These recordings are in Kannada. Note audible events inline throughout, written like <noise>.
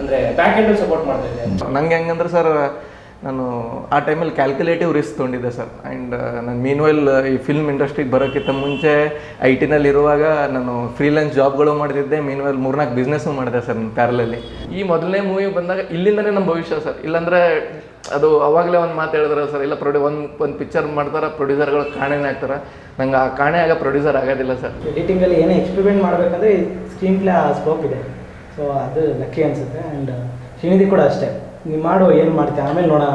ಅಂದರೆ ಬ್ಯಾಕ್ ಎಂಡ್ ಸಪೋರ್ಟ್ ಮಾಡ್ತಾ ಇದ್ದೆ. ನಂಗೆ ಹೆಂಗಂದ್ರೆ ಸರ್ ನಾನು ಆ ಟೈಮಲ್ಲಿ ಕ್ಯಾಲ್ಕುಲೇಟಿವ್ ರಿಸ್ಕ್ ತೊಗೊಂಡಿದ್ದೆ ಸರ್. ಆ್ಯಂಡ್ ನಾನು ಮೀನ್ ವೆಲ್ ಈ ಫಿಲ್ಮ್ ಇಂಡಸ್ಟ್ರಿಗೆ ಬರೋಕ್ಕಿಂತ ಮುಂಚೆ ಐ ಟಿನಲ್ಲಿ ಇರುವಾಗ ನಾನು ಫ್ರೀಲೆನ್ಸ್ ಜಾಬ್ಗಳು ಮಾಡ್ತಿದ್ದೆ. ಮೀನ್ ವೆಲ್ ಮೂರ್ನಾಲ್ಕು ಬಿಸ್ನೆಸ್ಸು ಮಾಡಿದೆ ಸರ್ ನನ್ನ ಪ್ಯಾರಲಲ್ಲಿ ಈ ಮೊದಲನೇ ಮೂವಿ ಬಂದಾಗ ಇಲ್ಲಿಂದನೇ ನಮ್ಮ ಭವಿಷ್ಯ ಸರ್. ಇಲ್ಲಾಂದರೆ ಅದು ಅವಾಗಲೇ ಒಂದು ಮಾತು ಹೇಳಿದ್ರೆ ಸರ್ ಇಲ್ಲ ಪ್ರೊಡ್ಯೂ ಒಂದು ಒಂದು ಪಿಕ್ಚರ್ ಮಾಡ್ತಾರೆ ಪ್ರೊಡ್ಯೂಸರ್ಗಳು ಕಾಣೆನೇ ಆಗ್ತಾರೆ. ನಂಗೆ ಆ ಕಾಣೆ ಆಗ ಪ್ರೊಡ್ಯೂಸರ್ ಆಗೋದಿಲ್ಲ ಸರ್. ಎಡಿಟಿಂಗಲ್ಲಿ ಏನೇ ಎಕ್ಸ್ಪೆರಿಮೆಂಟ್ ಮಾಡಬೇಕಂದ್ರೆ ಸ್ಕ್ರೀನ್ ಪ್ಲೇ ಆ ಸ್ಕೋಪ್ ಇದೆ. ಸೊ ಅದು ಲಕ್ಕಿ ಅನಿಸುತ್ತೆ. ಆ್ಯಂಡ್ ಶ್ರೀನಿಧಿ ಕೂಡ ಅಷ್ಟೇ. ನೀವು ಮಾಡು ಏನು ಮಾಡ್ತೀಯ ಆಮೇಲೆ ನೋಡೋಣ.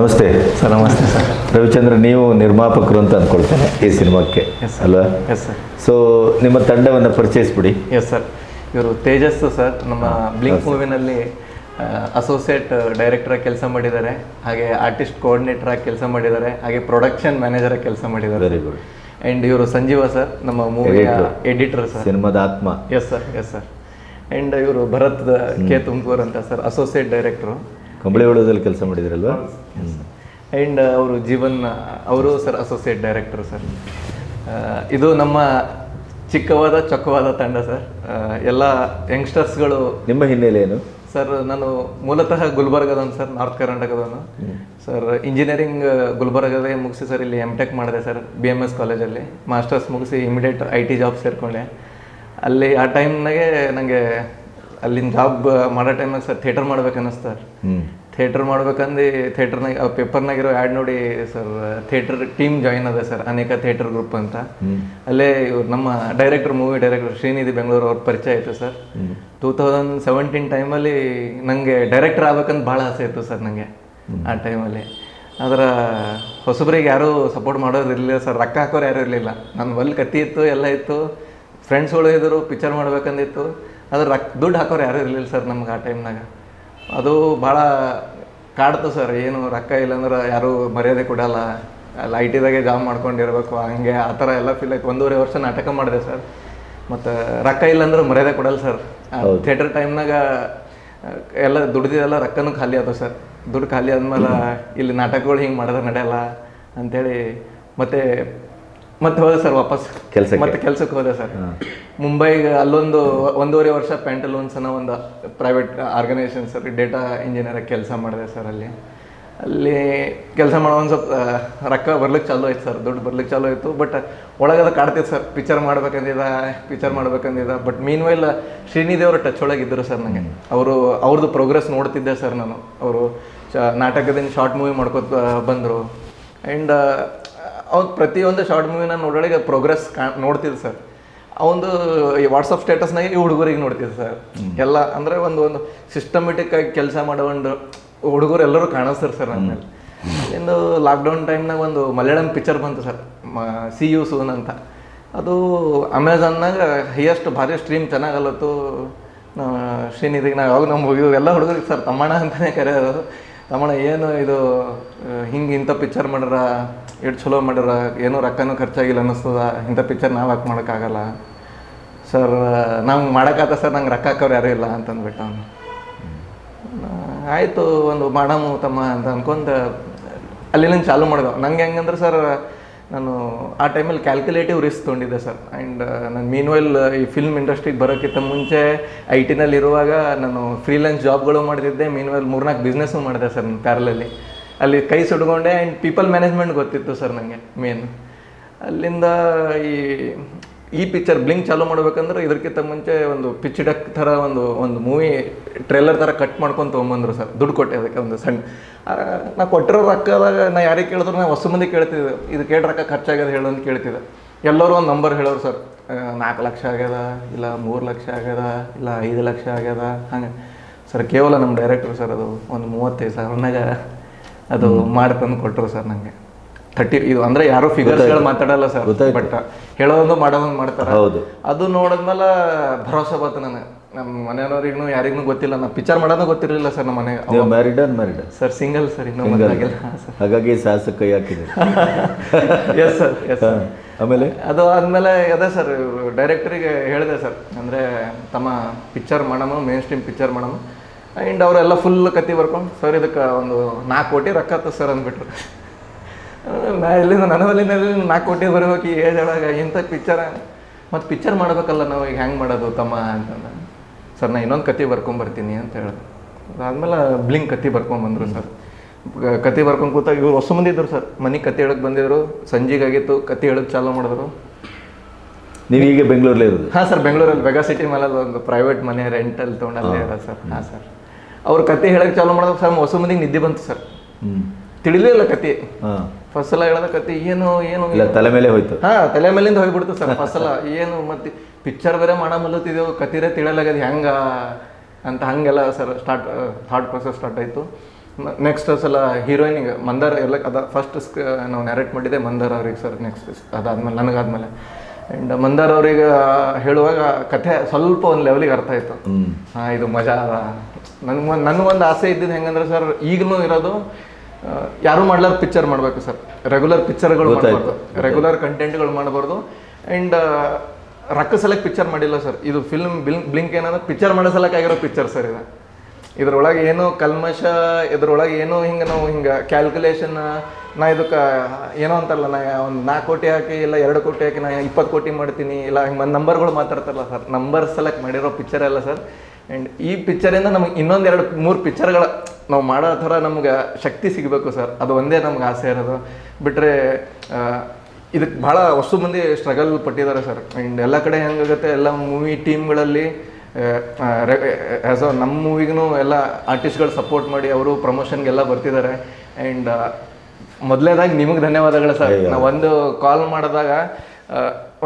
ನಮಸ್ತೆ. ಸರ್ ನಮಸ್ತೆ ಸರ್. ರವಿಚಂದ್ರ ನೀವು ನಿರ್ಮಾಪಕರು ಅಂತ ಅಂದ್ಕೊಳ್ತೇನೆ ಈ ಸಿನಿಮಾಕ್ಕೆ. ಅಲ್ವಾ? ಎಸ್ ಸರ್ ಸೊ ನಿಮ್ಮ ತಂಡವನ್ನು ಪರಿಚಯಿಸ್ಬಿಡಿ. ಎಸ್ ಸರ್ ಇವರು ತೇಜಸ್ಸು ಸರ್. ನಮ್ಮ ಬ್ಲಿಂಕ್ ಮೂವಿನಲ್ಲಿ ಅಸೋಸಿಯೇಟ್ ಡೈರೆಕ್ಟರ್ ಆಗಿ ಕೆಲಸ ಮಾಡಿದ್ದಾರೆ. ಹಾಗೆ ಆರ್ಟಿಸ್ಟ್ ಕೋಆರ್ಡಿನೇಟರ್ ಆಗಿ ಕೆಲಸ ಮಾಡಿದ್ದಾರೆ. ಹಾಗೆ ಪ್ರೊಡಕ್ಷನ್ ಮ್ಯಾನೇಜರ್ ಆಗಿ ಕೆಲಸ ಮಾಡಿದ್ದಾರೆ. ವೆರಿ ಗುಡ್ ಆ್ಯಂಡ್ ಇವರು ಸಂಜೀವ ಸರ್ ನಮ್ಮ ಮೂವಿಯ ಎಡಿಟರ್ ಸರ್. ಸಿನಿಮಾದ ಆತ್ಮ. Yes sir yes sir and ಇವರು ಭರತ್ ಕೆ ತುಮಕೂರ್ ಅಂತ ಸರ್ ಅಸೋಸಿಯೇಟ್ ಡೈರೆಕ್ಟ್ರು ಕಂಬಳಿ ಹೊಳದಲ್ಲಿ ಕೆಲಸ ಮಾಡಿದ್ರಲ್ವಾ? ಆ್ಯಂಡ್ ಅವರು ಜೀವನ್ ಅವರು ಸರ್ ಅಸೋಸಿಯೇಟ್ ಡೈರೆಕ್ಟರ್ ಸರ್. ಇದು ನಮ್ಮ ಚಿಕ್ಕವಾದ ಚೊಕ್ಕವಾದ ತಂಡ ಸರ್. ಎಲ್ಲ ಯಂಗ್ಸ್ಟರ್ಸ್ಗಳು ನಿಮ್ಮ ಹಿನ್ನೆಲೆ ಏನು? ಸರ್ ನಾನು ಮೂಲತಃ ಗುಲ್ಬರ್ಗದವನು ಸರ್ ನಾರ್ತ್ ಕರ್ನಾಟಕದವನು. ಸರ್ ಇಂಜಿನಿಯರಿಂಗ್ ಗುಲ್ಬರ್ಗದೇ ಮುಗಿಸಿ ಸರ್ ಇಲ್ಲಿ ಎಂ ಟೆಕ್ ಮಾಡಿದೆ ಸರ್ ಬಿ ಎಂ ಎಸ್ ಕಾಲೇಜಲ್ಲಿ ಮಾಸ್ಟರ್ಸ್ ಮುಗಿಸಿ ಇಮಿಡಿಯೇಟ್ ಐ ಟಿ ಜಾಬ್ ಸೇರಿಕೊಂಡೆ. ಅಲ್ಲಿ ಆ ಟೈಮ್ನಾಗೆ ನನಗೆ ಅಲ್ಲಿನ ಜಾಬ್ ಮಾಡೋ ಟೈಮಾಗ ಸರ್ ಥಿಯೇಟರ್ ಮಾಡ್ಬೇಕು ಅನ್ನಿಸ್ತು ಸರ್ ಹ್ಮ್. ಥಿಯೇಟರ್ ಮಾಡ್ಬೇಕಂದು ಥಿಯೇಟರ್ನಾಗ ಪೇಪರ್ನಾಗಿರೋ ಆ್ಯಡ್ ನೋಡಿ ಸರ್ ಥಿಯೇಟರ್ ಟೀಮ್ ಜಾಯಿನ್ ಅದ ಸರ್ ಅನೇಕ ಥಿಯೇಟರ್ ಗ್ರೂಪ್ ಅಂತ. ಅಲ್ಲೇ ಇವ್ರು ನಮ್ಮ director movie director Srinidhi Bengaluru ಅವ್ರ ಪರಿಚಯ ಆಯಿತು ಸರ್. ಟೂ ತೌಸಂಡ್ ಸೆವೆಂಟೀನ್ ಟೈಮಲ್ಲಿ ನನಗೆ ಡೈರೆಕ್ಟರ್ ಆಗ್ಬೇಕಂತ ಭಾಳ ಆಸೆ ಇತ್ತು ಸರ್ ನನಗೆ ಆ ಟೈಮಲ್ಲಿ ಆದ್ರೆ ಹೊಸಬ್ರಿಗೆ ಯಾರೂ ಸಪೋರ್ಟ್ ಮಾಡೋರು ಇರಲಿಲ್ಲ ಸರ್ ರೊಕ್ಕ ಹಾಕೋರು ಯಾರೂ ಇರಲಿಲ್ಲ. ನನ್ನ ಒಲ್ ಕತ್ತಿ ಇತ್ತು ಎಲ್ಲ ಇತ್ತು. ಫ್ರೆಂಡ್ಸ್ಗಳು ಇದ್ದರು ಪಿಕ್ಚರ್ ಮಾಡ್ಬೇಕಂದಿತ್ತು. ಆದ್ರೆ ರೊಕ್ಕ ದುಡ್ಡು ಹಾಕೋರು ಯಾರೂ ಇರಲಿಲ್ಲ ಸರ್ ನಮ್ಗೆ ಆ ಟೈಮ್ನಾಗ. ಅದು ಭಾಳ ಕಾಡ್ತು ಸರ್ ಏನು ರೊಕ್ಕ ಇಲ್ಲಾಂದ್ರೆ ಯಾರೂ ಮರ್ಯಾದೆ ಕೊಡಲ್ಲ. ಅಲ್ಲಿ ಐ ಟಿದಾಗೆ ಜಾಬ್ ಮಾಡ್ಕೊಂಡಿರ್ಬೇಕು ಹಂಗೆ ಆ ಥರ ಎಲ್ಲ ಫೀಲ್ ಆಯ್ತು. ಒಂದೂವರೆ ವರ್ಷ ನಾಟಕ ಮಾಡಿದೆ ಸರ್. ಮತ್ತು ರೊಕ್ಕ ಇಲ್ಲಾಂದ್ರೆ ಮರ್ಯಾದೆ ಕೊಡಲ್ಲ ಸರ್. ಥಿಯೇಟರ್ ಟೈಮ್ನಾಗ ಎಲ್ಲ ದುಡ್ದಿದೆಲ್ಲ ರೊಕ್ಕನೂ ಖಾಲಿ ಆದವು ಸರ್. ದುಡ್ಡು ಖಾಲಿ ಆದ್ಮೇಲೆ ಇಲ್ಲಿ ನಾಟಕಗಳು ಹಿಂಗೆ ಮಾಡಿದ್ರೆ ನಡೆಯಲ್ಲ ಅಂಥೇಳಿ ಮತ್ತೆ ಮತ್ತೆ ಹೋದೆ ಸರ್ ವಾಪಸ್. ಕೆಲ್ಸಕ್ಕೆ? ಮತ್ತೆ ಕೆಲಸಕ್ಕೆ ಹೋದೆ ಸರ್. ಮುಂಬೈಗೆ ಅಲ್ಲೊಂದು ಒಂದೂವರೆ ವರ್ಷ ಪ್ಯಾಂಟಲೂನ್ಸ್ ಅನ್ನೋ ಒಂದು private organisation sir data engineer ಕೆಲಸ ಮಾಡಿದೆ ಸರ್ ಅಲ್ಲಿ. ಅಲ್ಲಿ ಕೆಲಸ ಮಾಡೋ ಒಂದು ಸ್ವಲ್ಪ ಆ, ರೊಕ್ಕ ಬರ್ಲಿಕ್ಕೆ ಚಾಲು ಆಯ್ತು ಸರ್ ದುಡ್ಡು ಬರ್ಲಿಕ್ಕೆ ಚಾಲು ಆಯಿತು. ಬಟ್ ಒಳಗೆಲ್ಲ ಕಾಡ್ತಿತ್ತು ಸರ್ ಪಿಕ್ಚರ್ ಮಾಡ್ಬೇಕಂದಿದ ಪಿಕ್ಚರ್ ಮಾಡ್ಬೇಕಂದಿದ. ಬಟ್ ಮೀನ್ ವೈಲ್ ಶ್ರೀನಿಧಿ ಅವರು ಟಚ್ ಒಳಗಿದ್ದರು ಸರ್ ನನಗೆ ಅವರು ಅವ್ರದ್ದು ಪ್ರೋಗ್ರೆಸ್ ನೋಡ್ತಿದ್ದೆ ಸರ್ ನಾನು. ಅವರು ಚ ನಾಟಕದಿಂದ ಶಾರ್ಟ್ ಮೂವಿ ಮಾಡ್ಕೊತ ಬಂದರು. ಆ್ಯಂಡ್ ಅವ್ನು ಪ್ರತಿಯೊಂದು ಶಾರ್ಟ್ ಮೂವಿನ ನೋಡೋಳಿಗೆ ಪ್ರೋಗ್ರೆಸ್ ಕಾ ನೋಡ್ತಿದ್ದೆ ಸರ್ ಅವಂದು ಈ ವಾಟ್ಸಪ್ ಸ್ಟೇಟಸ್ನಾಗೆ ಈ ಹುಡುಗರಿಗೆ ನೋಡ್ತಿದ್ದೆ ಸರ್ ಎಲ್ಲ ಅಂದರೆ ಒಂದು ಒಂದು ಸಿಸ್ಟಮೆಟಿಕ್ ಆಗಿ ಕೆಲಸ ಮಾಡೋ ಒಂದು ಹುಡುಗರು ಎಲ್ಲರೂ ಕಾಣಿಸ್ತಾರೆ ಸರ್ ನನ್ನ ಮೇಲೆ. ಅಲ್ಲಿಂದು ಲಾಕ್ಡೌನ್ ಟೈಮ್ನಾಗ ಒಂದು ಮಲಯಾಳಂ ಪಿಕ್ಚರ್ ಬಂತು ಸರ್ ಸಿ ಯು ಸೂನ್ ಅಂತ. ಅದು ಅಮೆಝಾನ್ನಾಗ ಹೈಯೆಸ್ಟ್ ಭಾರಿ ಸ್ಟ್ರೀಮ್ ಚೆನ್ನಾಗಲ್ಲತ್ತು ಶ್ರೀನಿಧಿಗೆ ನಾವು ಯಾವಾಗ ನಮ್ಮ ಹೋಗಿದ್ವು ಎಲ್ಲ ಹುಡುಗರಿಗೆ ಸರ್ ತಮ್ಮಣ್ಣ ಅಂತಲೇ ಕರೆಯೋದು. ತಮ್ಮಣ್ಣ ಏನು ಇದು ಹಿಂಗೆ ಇಂಥ ಪಿಕ್ಚರ್ ಮಾಡ್ರ? ಎಷ್ಟು ಚಲೋ ಮಾಡ್ಯಾರ ಏನೂ ರೊಕ್ಕನೂ ಖರ್ಚಾಗಿಲ್ಲ ಅನ್ನಿಸ್ತದ, ಇಂಥ ಪಿಕ್ಚರ್ ನಾವು ಹಾಕಿ ಮಾಡೋಕ್ಕಾಗಲ್ಲ. ಸರ್ ನಾವು ಮಾಡೋಕ್ಕಾಗ ಸರ್ ನಂಗೆ ರೊಕ್ಕ ಹಾಕೋರು ಯಾರೂ ಇಲ್ಲ ಅಂತಂದ್ಬಿಟ್ಟು ಅವನು. ಆಯಿತು, ಒಂದು ಮಾಡಮು ತಮ್ಮ ಅಂತ ಅಂದ್ಕೊಂಡು ಅಲ್ಲಿಂದ ಚಾಲು ಮಾಡಿದೆ ನಂಗೆ ಹೆಂಗಂದ್ರೆ ಸರ್ ನಾನು ಆ ಟೈಮಲ್ಲಿ ಕ್ಯಾಲ್ಕುಲೇಟಿವ್ ರಿಸ್ಕ್ ತೊಗೊಂಡಿದ್ದೆ ಸರ್ ಆ್ಯಂಡ್ ನಾನು ಮೀನ್ ವೆಲ್ ಈ ಫಿಲ್ಮ್ ಇಂಡಸ್ಟ್ರಿಗೆ ಬರೋಕ್ಕಿಂತ ಮುಂಚೆ ಐ ಟಿನಲ್ಲಿ ಇರುವಾಗ ನಾನು ಫ್ರೀಲೆನ್ಸ್ ಜಾಬ್ಗಳು ಮಾಡ್ತಿದ್ದೆ. ಮೀನ್ ವೆಲ್ ಮೂರ್ನಾಲ್ಕು ಬಿಸ್ನೆಸ್ಸು ಮಾಡಿದೆ ಸರ್ ಪ್ಯಾರಲಲ್ಲಿ ಅಲ್ಲಿ ಕೈ ಸುಡ್ಕೊಂಡೆ ಆ್ಯಂಡ್ ಪೀಪಲ್ ಮ್ಯಾನೇಜ್ಮೆಂಟ್ ಗೊತ್ತಿತ್ತು ಸರ್ ನನಗೆ ಮೇನ್ ಅಲ್ಲಿಂದ ಈ ಈ ಪಿಕ್ಚರ್ ಬ್ಲಿಂಕ್ ಚಾಲೂ ಮಾಡ್ಬೇಕಂದ್ರೆ ಇದಕ್ಕಿಂತ ಮುಂಚೆ ಒಂದು ಪಿಚ್ ಡಕ್ ಥರ ಒಂದು ಒಂದು ಮೂವಿ ಟ್ರೇಲರ್ ಥರ ಕಟ್ ಮಾಡ್ಕೊಂಡು ತೊಗೊಂಬಂದ್ರು ಸರ್ ದುಡ್ಡು ಕೊಟ್ಟೆ ಅದಕ್ಕೆ ಒಂದು ಸಣ್ಣ. ನಾ ಕೊಟ್ಟಿರೋ ರೊಕ್ಕದಾಗ ನಾ ಯಾರಿಗೆ ಕೇಳಿದ್ರು, ನಾ ಹೊಸ ಮಂದಿ ಕೇಳ್ತಿದ್ದೆ. ಇದು ಕೇಳಿ ರೊಕ್ಕ ಖರ್ಚಾಗ್ಯದ ಹೇಳು ಅಂತ ಕೇಳ್ತಿದ್ದೆ. ಎಲ್ಲರೂ ಒಂದು ನಂಬರ್ ಹೇಳೋರು ಸರ್ ನಾಲ್ಕು ಲಕ್ಷ ಆಗ್ಯದ, ಇಲ್ಲ ಮೂರು ಲಕ್ಷ ಆಗ್ಯದ, ಇಲ್ಲ ಐದು ಲಕ್ಷ ಆಗ್ಯದ, ಹಂಗೆ. ಸರ್ ಕೇವಲ ನಮ್ಮ ಡೈರೆಕ್ಟ್ರು ಸರ್ ಅದು ಒಂದು ಮೂವತ್ತೈದು ಸಾವಿರನಾಗ ಅದು ಮಾಡಿ ತಂದು ಕೊಟ್ಟರು ಸರ್ ನನಗೆ ಥರ್ಟಿ ಇದು ಅಂದ್ರೆ ಯಾರು ಫಿಗರ್ಸ್ಗಳು. ಮಾತಾಡಲ್ಲ ಸರ್. ಬಟ್ ಹೇಳೋದೊಂದು ಮಾಡೋದೊಂದು ಮಾಡ್ತಾರ. ಹೌದು. ಅದು ನೋಡಿದ್ಮೇಲೆ ಭರೋಸೆ ಬಂತು ನನಗೆ. ನಮ್ಮ ಮನೆಯವ್ರಿಗೂ ಯಾರಿಗೂ ಗೊತ್ತಿಲ್ಲ ನಾ ಪಿಕ್ಚರ್ ಮಾಡೋದು ಗೊತ್ತಿರಲಿಲ್ಲ ಸರ್ ನಮ್ಮ ಮನೆ. Married unmarried sir single sir ಇನ್ನೂ ಹಾಗಾಗಿ ಸಾಹಸ ಕೈ ಹಾಕಿದೆ ಎಸ್ ಸರ್ ಎಸ್. ಆಮೇಲೆ? ಅದು ಆದ್ಮೇಲೆ ಅದೇ ಸರ್ ಡೈರೆಕ್ಟರಿಗೆ ಹೇಳಿದೆ ಸರ್ ಅಂದ್ರೆ ತಮ್ಮ ಪಿಕ್ಚರ್ ಮಾಡೋಣ ಮೇನ್ ಸ್ಟ್ರೀಮ್ ಪಿಕ್ಚರ್ ಮಾಡೋಣ ಆ್ಯಂಡ್ ಅವರೆಲ್ಲ ಫುಲ್ ಕತ್ತಿ ಬರ್ಕೊಂಡು ಸರ್ ಇದಕ್ಕೆ ಒಂದು ನಾಲ್ಕು ಕೋಟಿ ರೊಕ್ಕ ಆತು ಸರ್ ಅಂದ್ಬಿಟ್ರು. ನಾ ಎಲ್ಲಿಂದ ನನ್ನ ಬಲ್ಲಿಂದ ನಾಲ್ಕು ಕೋಟಿ ಬರಬೇಕು ಈ ಏಜ್ ಒಳಗೆ ಇಂಥ ಪಿಕ್ಚರ ಮತ್ತು ಪಿಕ್ಚರ್ ಮಾಡ್ಬೇಕಲ್ಲ ನಾವು ಈಗ ಹೆಂಗೆ ಮಾಡೋದು ತಮ್ಮ ಅಂತಂದ. ಸರ್ ನಾ ಇನ್ನೊಂದು ಕತೆ ಬರ್ಕೊಂಬರ್ತೀನಿ ಅಂತ ಹೇಳಿದೆ. ಅದಾದ್ಮೇಲೆ ಬ್ಲಿಂಕ್ ಕತೆ ಬರ್ಕೊಂಬಂದ್ರು ಸರ್. ಕತೆ ಬರ್ಕೊಂಡು ಕೂತಾಗ ಇವ್ರು ಹೊಸ ಮಂದಿ ಇದ್ರು ಸರ್. ಮನೆ ಕತೆ ಹೇಳಕ್ ಬಂದಿದ್ರು ಸಂಜೆಗಾಗಿತ್ತು ಕತೆ ಹೇಳಕ್ ಚಾಲೂ ಮಾಡಿದ್ರು. ನೀವು ಈಗ ಬೆಂಗಳೂರಲ್ಲಿ ಇರೋದು? ಹಾಂ ಸರ್ ಬೆಂಗಳೂರಲ್ಲಿ ಬೆಗಾ ಸಿಟಿ ಮೇಲೆ ಒಂದು ಪ್ರೈವೇಟ್ ಮನೆ ರೆಂಟಲ್ಲಿ ತೊಗೊಂಡಲ್ಲೇ ಇರೋದು ಸರ್. ಹಾಂ ಸರ್. ಅವ್ರು ಕತೆ ಹೇಳಕ್ಕೆ ಚಾಲು ಮಾಡಿದಾಗ ಸರ್ ಹೊಸ ಮಂದಿಗೆ ನಿದ್ದೆ ಬಂತು ಸರ್. ತಿಳಿಲೇ ಇಲ್ಲ ಕತೆ. ಫಸ್ಟ್ ಸಲ ಹೇಳದ ಕತೆ ಏನು ಏನು ಇಲ್ಲ ತಲೆ ಮೇಲೆ ಹೋಯ್ತು. ಹಾ ತಲೆ ಮೇಲಿಂದ ಹೋಗ್ಬಿಡ್ತು ಸರ್ ಫಸಲ. ಸಲ ಏನು ಮತ್ತೆ ಪಿಕ್ಚರ್ ಬೇರೆ ಮಾಡ ಮಲ್ಲತ್ತಿದ್ದೆವು ಕತಿರೇ ತಿಳಿಯಲಾಗದು ಹೆಂಗ ಅಂತ ಹಂಗೆಲ್ಲ sir start thought process start ಆಯಿತು. ನೆಕ್ಸ್ಟ್ ಸಲ ಹೀರೋಯಿನಿಗೆ ಮಂದಾರ ಎಲ್ಲ ಅದ ಫಸ್ಟ್ ನಾವು ನ್ಯಾರೇಟ್ ಮಾಡಿದ್ದೆ ಮಂದಾರ ಅವ್ರಿಗೆ ಸರ್ ನೆಕ್ಸ್ಟ್ ಅದಾದ್ಮೇಲೆ ನನಗಾದ್ಮೇಲೆ. ಆ್ಯಂಡ್ ಮಂದಾರ್ ಅವ್ರಿಗೆ ಹೇಳುವಾಗ ಕಥೆ ಸ್ವಲ್ಪ ಒಂದು ಲೆವೆಲಿಗೆ ಅರ್ಥ ಆಯಿತು. ಹಾ ಇದು ಮಜಾ ಅದ. ನನ್ಗೆ ನನಗೊಂದು ಆಸೆ ಇದ್ದಿದ್ದು ಹೆಂಗಂದ್ರೆ ಸರ್ ಈಗಲೂ ಇರೋದು ಯಾರು ಮಾಡ್ಲಾರ ಪಿಕ್ಚರ್ ಮಾಡಬೇಕು ಸರ್. ರೆಗ್ಯುಲರ್ ಪಿಕ್ಚರ್ಗಳು ಮಾಡಬಾರ್ದು. ರೆಗ್ಯುಲರ್ ಕಂಟೆಂಟ್ಗಳು ಮಾಡಬಾರ್ದು. ಆ್ಯಂಡ್ ರೊಕ್ಕ ಸಲಕ್ಕೆ ಪಿಕ್ಚರ್ ಮಾಡಿಲ್ಲ ಸರ್. ಇದು ಫಿಲ್ಮ್ ಬಿಲ್ ಬ್ಲಿಂಕ್ ಏನಂದ್ರೆ ಪಿಕ್ಚರ್ ಮಾಡೋ ಸಲಕ್ಕೆ ಆಗಿರೋ ಪಿಕ್ಚರ್ ಸರ್ ಇದು. ಇದ್ರೊಳಗೆ ಏನೋ ಕಲ್ಮಶ ಇದ್ರೊಳಗೆ ಏನೋ ಹಿಂಗೆ ನಾವು ಹಿಂಗೆ ಕ್ಯಾಲ್ಕುಲೇಷನ್ ನಾ ಇದಕ್ಕೆ ಏನೋ ಅಂತಾರಲ್ಲ ನಾ ಒಂದು ನಾಲ್ಕು ಕೋಟಿ ಹಾಕಿ ಇಲ್ಲ ಎರಡು ಕೋಟಿ ಹಾಕಿ ನಾ ಇಪ್ಪತ್ತು ಕೋಟಿ ಮಾಡ್ತೀನಿ ಇಲ್ಲ ಹಿಂಗೆ ಒಂದು ನಂಬರ್ಗಳು ಮಾತಾಡ್ತಾರಲ್ಲ ಸರ್. ನಂಬರ್ ಸೆಲೆಕ್ಟ್ ಮಾಡಿರೋ ಪಿಕ್ಚರ್ ಅಲ್ಲ ಸರ್. ಆ್ಯಂಡ್ ಈ ಪಿಕ್ಚರಿಂದ ನಮಗೆ ಇನ್ನೊಂದು ಎರಡು ಮೂರು ಪಿಕ್ಚರ್ಗಳ ನಾವು ಮಾಡೋ ಥರ ನಮ್ಗೆ ಶಕ್ತಿ ಸಿಗಬೇಕು ಸರ್ ಅದು ಒಂದೇ ನಮ್ಗೆ ಆಸೆ ಇರೋದು. ಬಿಟ್ಟರೆ ಇದಕ್ಕೆ ಭಾಳ ಹೊಸ ಮಂದಿ ಸ್ಟ್ರಗಲ್ ಪಟ್ಟಿದ್ದಾರೆ ಸರ್ ಆ್ಯಂಡ್ ಎಲ್ಲ ಕಡೆ ಹೆಂಗಾಗುತ್ತೆ ಎಲ್ಲ ಮೂವಿ ಟೀಮ್ಗಳಲ್ಲಿ ಆ್ಯಸ್ ಅ ನಮ್ಮ ಮೂವಿಗೂ ಎಲ್ಲ ಆರ್ಟಿಸ್ಟ್ಗಳು ಸಪೋರ್ಟ್ ಮಾಡಿ ಅವರು ಪ್ರಮೋಷನ್ಗೆಲ್ಲ ಬರ್ತಿದ್ದಾರೆ ಆ್ಯಂಡ್ ಮೊದಲೇದಾಗಿ ನಿಮಗೆ ಧನ್ಯವಾದಗಳು ಸರ್. ನಾವು ಒಂದು ಕಾಲ್ ಮಾಡಿದಾಗ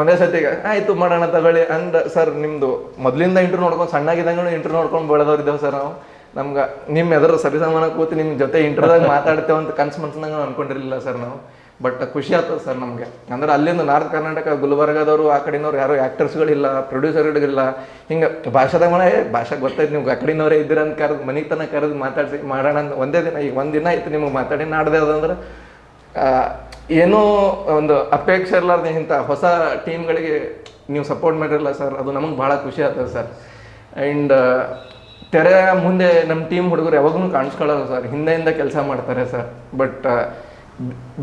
ಒಂದೇ ಸತಿಗೆ ಆಯ್ತು ಮಾಡೋಣ ತಗೊಳ್ಳಿ ಅಂದ, ಸರ್ ನಿಮ್ಮದು ಮೊದಲಿಂದ ಇಂಟ್ರ್ ನೋಡ್ಕೊಂಡು ಸಣ್ಣಾಗಿದ್ದಂಗ ಇಂಟ್ರ್ ನೋಡ್ಕೊಂಡು ಬೆಳೆದವ್ರಿದ್ದೇವೆ ಸರ್ ನಾವು. ನಮ್ಗೆ ನಿಮ್ಮ ಎದುರು ಸರಿಸಮಾನ ಕೂತು ನಿಮ್ಮ ಜೊತೆ ಇಂಟ್ರದಾಗ ಮಾತಾಡ್ತೇವೆ ಅಂತ ಕನ್ಸು ಮನ್ಸ್ನಾಗ ಅನ್ಕೊಂಡಿರಲಿಲ್ಲ ಸರ್ ನಾವು. ಬಟ್ ಖುಷಿ ಆಗ್ತದೆ ಸರ್ ನಮಗೆ. ಅಂದ್ರೆ ಅಲ್ಲಿಂದ ನಾರ್ತ್ ಕರ್ನಾಟಕ, ಗುಲ್ಬರ್ಗದವರು, ಆ ಕಡೆನವ್ರು ಯಾರು ಆ್ಯಕ್ಟರ್ಸ್ಗಳಿಲ್ಲ ಪ್ರೊಡ್ಯೂಸರ್ಗಳಿಲ್ಲ ಹಿಂಗೆ ಭಾಷಾದಾಗ ಏ ಭಾಷೆ ಗೊತ್ತೈತೆ ನೀವು ಆ ಕಡೆನವರೇ ಇದ್ದೀರ ಅಂತ ಕರೆದು, ಮನೆಗೆ ತನಕ ಕರೆದು ಮಾತಾಡ್ಸಿ, ಮಾಡೋಣ ಅಂತ ಒಂದೇ ದಿನ, ಈಗ ಒಂದು ದಿನ ಆಯ್ತು ನಿಮಗೆ ಮಾತಾಡಿ ನಾಡ್ದೆ ಅದಂದ್ರೆ ಏನೋ ಒಂದು ಅಪೇಕ್ಷೆ ಇರಲಾರ್ದೆ ಇಂಥ ಹೊಸ ಟೀಮ್ಗಳಿಗೆ ನೀವು ಸಪೋರ್ಟ್ ಮಾಡಿರಲ್ಲ ಸರ್, ಅದು ನಮಗೆ ಭಾಳ ಖುಷಿ ಆಗ್ತದೆ ಸರ್. ಆ್ಯಂಡ್ ತೆರೆ ಮುಂದೆ ನಮ್ಮ ಟೀಮ್ ಹುಡುಗರು ಯಾವಾಗೂ ಕಾಣಿಸ್ಕೊಳ್ಳೋದು ಸರ್, ಹಿಂದೆಯಿಂದ ಕೆಲಸ ಮಾಡ್ತಾರೆ sir. But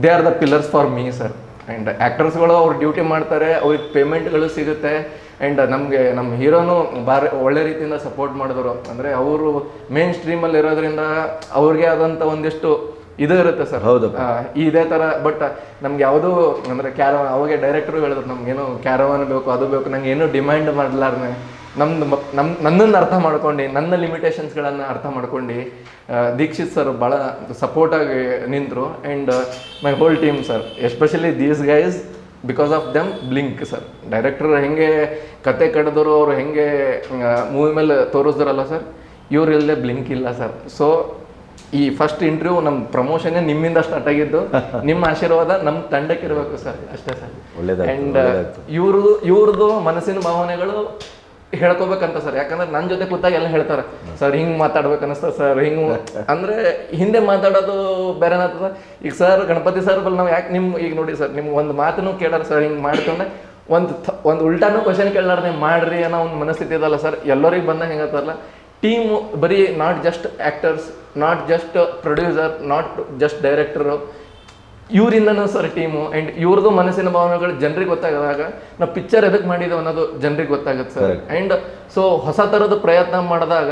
they are the pillars for me sir. And ಆ್ಯಕ್ಟರ್ಸ್ಗಳು ಅವ್ರು ಡ್ಯೂಟಿ ಮಾಡ್ತಾರೆ, ಅವ್ರಿಗೆ ಪೇಮೆಂಟ್ಗಳು ಸಿಗುತ್ತೆ. ಆ್ಯಂಡ್ ನಮಗೆ ನಮ್ಮ ಹೀರೋನು ಭಾರಿ ಒಳ್ಳೆ ರೀತಿಯಿಂದ ಸಪೋರ್ಟ್ ಮಾಡಿದ್ರು. ಅಂದರೆ ಅವರು ಮೇನ್ ಸ್ಟ್ರೀಮಲ್ಲಿ ಇರೋದ್ರಿಂದ ಅವ್ರಿಗೆ ಆದಂಥ ಒಂದಿಷ್ಟು ಇದು ಇರುತ್ತೆ ಸರ್. ಹೌದು. ಇದೇ ತರ ಬಟ್ ನಮ್ಗೆ ಯಾವುದೂ ಅಂದ್ರೆ ಕ್ಯಾರ ಅವಾಗ ಡೈರೆಕ್ಟರ್ ಹೇಳಿದ್ರು ನಮ್ಗೇನು ಕ್ಯಾರವಾನ್ ಬೇಕು ಅದು ಬೇಕು ನಂಗೆ ಏನು ಡಿಮ್ಯಾಂಡ್ ಮಾಡ್ಲಾರ್ನೆ. ನಮ್ದು ನಮ್ ನನ್ನನ್ನು ಅರ್ಥ ಮಾಡ್ಕೊಂಡು ನನ್ನ ಲಿಮಿಟೇಷನ್ಸ್ಗಳನ್ನು ಅರ್ಥ ಮಾಡ್ಕೊಂಡು ದೀಕ್ಷಿತ್ ಸರ್ ಭಾಳ ಸಪೋರ್ಟಾಗಿ ನಿಂತರು and my whole team sir especially these guys because of them Blink sir director ಹೆಂಗೆ ಕತೆ ಕಡಿದ್ರು ಅವರು ಹೆಂಗೆ ಮೂವಿ ಮೇಲೆ ತೋರಿಸಿದ್ರಲ್ಲ ಸರ್ ಇವ್ರು ಇಲ್ಲದೆ ಬ್ಲಿಂಕ್ ಇಲ್ಲ ಸರ್ ಸೊ ಈ ಫಸ್ಟ್ ಇಂಟರ್ವ್ಯೂ ನಮ್ಮ ಪ್ರಮೋಷನ್ ನಿಮ್ಮಿಂದ ಸ್ಟಾರ್ಟ್ ಆಗಿದ್ದು <laughs> ನಿಮ್ಮ ಆಶೀರ್ವಾದ ನಮ್ಮ ತಂಡಕ್ಕೆ ಇರಬೇಕು ಸರ್ ಅಷ್ಟೇ ಸರ್ ಅಂಡ್. ಇವ್ರದ್ದು ಇವ್ರದ್ದು ಮನಸ್ಸಿನ ಭಾವನೆಗಳು ಹೇಳ್ಕೊಬೇಕಂತ ಸರ್ ಯಾಕಂದ್ರೆ ನನ್ನ ಜೊತೆ ಕೂತಾಗ ಎಲ್ಲ ಹೇಳ್ತಾರೆ. ಸರ್ ಹಿಂಗ್ ಮಾತಾಡ್ಬೇಕು ಅನಿಸ್ತದೆ ಸರ್ ಹಿಂಗ್ ಅಂದ್ರೆ ಹಿಂದೆ ಮಾತಾಡೋದು ಬೇರೆ ಏನಾಗ್ತದೆ ಈಗ ಸರ್ ಗಣಪತಿ ಸರ್ ಬಲ್ ನಾವು ಯಾಕೆ ನಿಮ್ ಈಗ ನೋಡಿ ಸರ್ ನಿಮ್ಗೆ ಒಂದು ಮಾತನ್ನು ಕೇಳಾರ ಸರ್ ಹಿಂಗ್ ಮಾಡ್ಕೊಂಡೆ. ಒಂದು ಒಂದು ಉಲ್ಟಾನು ಕ್ವಶನ್ ಕೇಳಾರ್ದೆ ಮಾಡ್ರಿ ಅನ್ನೋ ಒಂದು ಮನಸ್ಥಿತಿ ಇದಲ್ಲ ಸರ್ ಎಲ್ಲರಿಗೆ ಬಂದಾಗ ಹೆಂಗತ್ತಲ್ಲ ಟೀಮು ಬರೀ not just actors not just producer not just director ಇವರಿಂದನೂ sir team and ಇವ್ರದ್ದು ಮನಸ್ಸಿನ ಭಾವನೆಗಳು ಜನರಿಗೆ ಗೊತ್ತಾಗದಾಗ ನಾವು ಪಿಕ್ಚರ್ ಎದಕ್ಕೆ ಮಾಡಿದ್ದೇವೆ ಅನ್ನೋದು ಜನರಿಗೆ ಗೊತ್ತಾಗುತ್ತೆ ಸರ್. ಆ್ಯಂಡ್ ಸೊ ಹೊಸ ಥರದ ಪ್ರಯತ್ನ ಮಾಡಿದಾಗ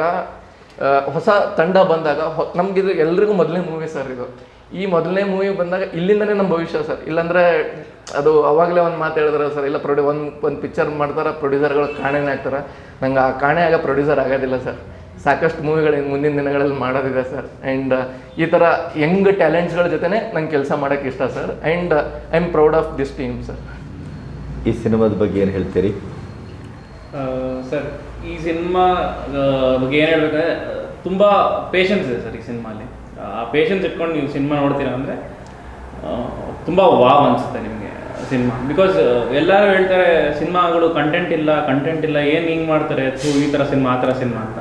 ಹೊಸ ತಂಡ ಬಂದಾಗ ಹೊ- ನಮಗಿದು ಎಲ್ರಿಗೂ ಮೊದಲನೇ ಮೂವಿ ಸರ್ ಇದು. ಈ ಮೊದಲನೇ ಮೂವಿ ಬಂದಾಗ ಇಲ್ಲಿಂದನೇ ನಮ್ಮ ಭವಿಷ್ಯ ಸರ್. ಇಲ್ಲಾಂದ್ರೆ ಅದು ಅವಾಗಲೇ ಒಂದು ಮಾತು ಹೇಳಿದ್ರೆ ಸರ್ ಇಲ್ಲ ಪ್ರೊಡ್ಯೂ ಒಂದು ಒಂದು ಪಿಕ್ಚರ್ ಮಾಡ್ತಾರೆ ಪ್ರೊಡ್ಯೂಸರ್ಗಳು ಕಾಣೆನೇ ಆಗ್ತಾರೆ. ನಂಗೆ ಆ ಕಾಣೆ ಆಗ ಪ್ರೊಡ್ಯೂಸರ್ ಆಗೋದಿಲ್ಲ ಸರ್. ಸಾಕಷ್ಟು ಮೂವಿಗಳು ಹಿಂಗೆ ಮುಂದಿನ ದಿನಗಳಲ್ಲಿ ಮಾಡೋದಿದೆ ಸರ್. ಆ್ಯಂಡ್ ಈ ಥರ ಯಂಗ್ ಟ್ಯಾಲೆಂಟ್ಸ್ಗಳ ಜೊತೆನೇ ನಂಗೆ ಕೆಲಸ ಮಾಡೋಕ್ಕೆ ಇಷ್ಟ sir. And I am proud of this team sir ಈ ಸಿನಿಮಾದ ಬಗ್ಗೆ ಏನು ಹೇಳ್ತೀರಿ? ಸರ್ ಈ ಸಿನಿಮಾ ಬಗ್ಗೆ ಏನು ಹೇಳ್ಬೇಕಂದ್ರೆ ತುಂಬ ಪೇಷನ್ಸ್ ಇದೆ ಸರ್ ಈ ಸಿನಿಮಾಲಿ ಆ ಪೇಷನ್ಸ್ ಇಟ್ಕೊಂಡು ನೀವು ಸಿನಿಮಾ ನೋಡ್ತೀರಾ ಅಂದರೆ ತುಂಬ ವಾವ್ ಅನಿಸುತ್ತೆ ನಿಮಗೆ ಸಿನಿಮಾ. ಬಿಕಾಸ್ ಎಲ್ಲರೂ ಹೇಳ್ತಾರೆ ಸಿನಿಮಾಗಳು ಕಂಟೆಂಟ್ ಇಲ್ಲ ಕಂಟೆಂಟ್ ಇಲ್ಲ ಏನು ಹಿಂಗೆ ಮಾಡ್ತಾರೆ ಥೂ ಈ ಥರ ಸಿನಿಮಾ ಆ ಥರ ಸಿನಿಮಾ ಅಂತ.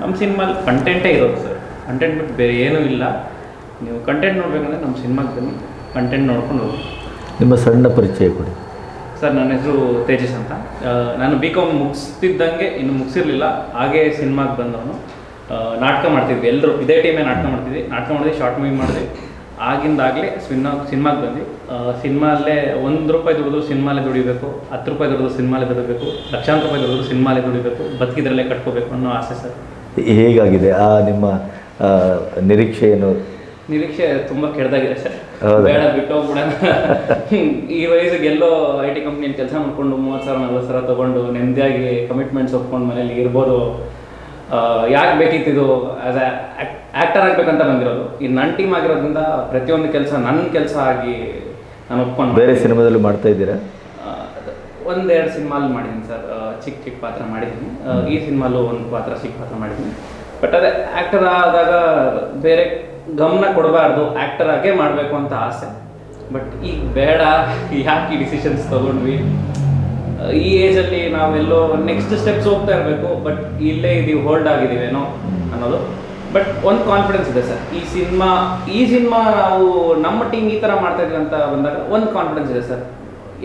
ನಮ್ಮ ಸಿನಿಮಾಲಿ ಕಂಟೆಂಟೇ ಇರೋದು ಸರ್ ಕಂಟೆಂಟ್ ಬಿಟ್ಟು ಬೇರೆ ಏನೂ ಇಲ್ಲ. ನೀವು ಕಂಟೆಂಟ್ ನೋಡಬೇಕಂದ್ರೆ ನಮ್ಮ ಸಿನಿಮಾಗೆ ಬನ್ನಿ ಕಂಟೆಂಟ್ ನೋಡ್ಕೊಂಡು ಹೋಗಿ ನಿಮ್ಮ ಸಣ್ಣ ಪರಿಚಯ ಕೊಡಿ. ಸರ್ ನನ್ನ ಹೆಸರು ತೇಜಸ್ ಅಂತ. ನಾನು ಬಿ ಕಾಮ್ ಮುಗಿಸ್ತಿದ್ದಂಗೆ ಇನ್ನು ಮುಗಿಸಿರಲಿಲ್ಲ. ಹಾಗೆ ಸಿನಿಮಾಗೆ ಬಂದವನು. ನಾಟಕ ಮಾಡ್ತಿದ್ವಿ. ಎಲ್ಲರೂ ಇದೇ ಟೀಮೇ ನಾಟಕ ಮಾಡ್ತಿದ್ವಿ. ನಾಟಕ ಮಾಡಿದ್ವಿ ಶಾರ್ಟ್ ಮೂವಿ ಮಾಡಿದ್ವಿ ಆಗಿಂದಾಗಲೇ ಸಿನಿಮಾ ಸಿನಿಮಾಗೆ ಬಂದ್ವಿ. ಸಿನಿಮಾಲ್ಲೇ ಒಂದು ರೂಪಾಯಿ ದುಡಿದ್ರು ಸಿನಿಮಾಲೇ ದುಡಿಬೇಕು ಹತ್ತು ರೂಪಾಯಿ ದುಡಿದ್ರು ಸಿನಿಮಾಲೇ ದುಡಿಬೇಕು ಲಕ್ಷಾಂತರ ರೂಪಾಯಿ ದುಡಿದ್ರು ಸಿನಿಮಾಲೇ ದುಡಿಬೇಕು ಬದುಕಿದ್ರಲ್ಲೇ ಕಟ್ಕೋಬೇಕು ಅನ್ನೋ ಆಸೆ ಸರ್ ಹೇಗಾಗಿದೆ? ಆ ನಿಮ್ಮ ಆ, ನಿರೀಕ್ಷೆ ಏನು ನಿರೀಕ್ಷೆ ತುಂಬಾ ಕೆಡ್ದಾಗಿದೆ ಸರ್. ಬೇಡ ಬೇಡ ಬಿಟ್ಟೋಗ್ಬಿಡ ಈ ವಯಸ್ಸಿಗೆ ಎಲ್ಲೋ ಐ ಟಿ ಕಂಪ್ನಿಯಲ್ಲಿ ಕೆಲಸ ಮಾಡ್ಕೊಂಡು ಮೂವತ್ತು ಸಾವಿರ ನಲ್ವತ್ತು ಸಾವಿರ ತಗೊಂಡು ನೆಮ್ಮದಿಯಾಗಿ ಕಮಿಟ್ಮೆಂಟ್ಸ್ ಒಪ್ಕೊಂಡು ಮನೇಲಿ ಇರ್ಬೋದು. ಯಾಕೆ ಬೇಕಿತ್ತಿದು ಆ್ಯಸ್ ಆ್ಯಕ್ಟರ್ ಆಗಬೇಕಂತ ಬಂದಿರೋದು. ಈ ನನ್ನ ಟೀಮ್ ಆಗಿರೋದ್ರಿಂದ ಪ್ರತಿಯೊಂದು ಕೆಲಸ ನನ್ನ ಕೆಲಸ ಆಗಿ ನಾನು ಒಪ್ಕೊಂಡು ಬೇರೆ ಸಿನಿಮಾದಲ್ಲಿ ಮಾಡ್ತಾ ಇದ್ದೀರಾ? ಒಂದೆರಡು ಸಿನಿಮಾಲ್ ಮಾಡಿದ್ದೀನಿ ಸರ್. ಚಿಕ್ಕ ಚಿಕ್ಕ ಪಾತ್ರ ಮಾಡಿದ್ದೀನಿ. ಈ ಸಿನಿಮಾಲು ಒಂದು ಪಾತ್ರ ಚಿಕ್ಕ ಪಾತ್ರ ಮಾಡಿದ್ದೀನಿ. ಬಟ್ ಅದೇ ಆ್ಯಕ್ಟರ್ ಆದಾಗ ಬೇರೆ ಗಮನ ಕೊಡಬಾರ್ದು. ಆ್ಯಕ್ಟರ್ ಆಗೇ ಮಾಡಬೇಕು ಅಂತ ಆಸೆ. ಬಟ್ ಈಗ ಬೇಡ. <laughs> ಯಾಕೆ ಈ ಡಿಸಿಷನ್ಸ್ ತೊಗೊಂಡ್ವಿ ಈ ಏಜಲ್ಲಿ ನಾವೆಲ್ಲೋ ನೆಕ್ಸ್ಟ್ ಸ್ಟೆಪ್ಸ್ ಹೋಗ್ತಾ ಇರಬೇಕು. ಬಟ್ ಇಲ್ಲೇ ಇದೀವಿ ಹೋಲ್ಡ್ ಆಗಿದ್ದೀವೇನೋ ಅನ್ನೋದು. ಬಟ್ ಒಂದು ಕಾನ್ಫಿಡೆನ್ಸ್ ಇದೆ ಸರ್. ಈ ಸಿನಿಮಾ ಈ ಸಿನಿಮಾ ನಾವು ನಮ್ಮ ಟೀಮ್ ಈ ಥರ ಮಾಡ್ತಾ ಇದ್ವಿ ಅಂತ ಬಂದಾಗ ಒಂದು ಕಾನ್ಫಿಡೆನ್ಸ್ ಇದೆ ಸರ್.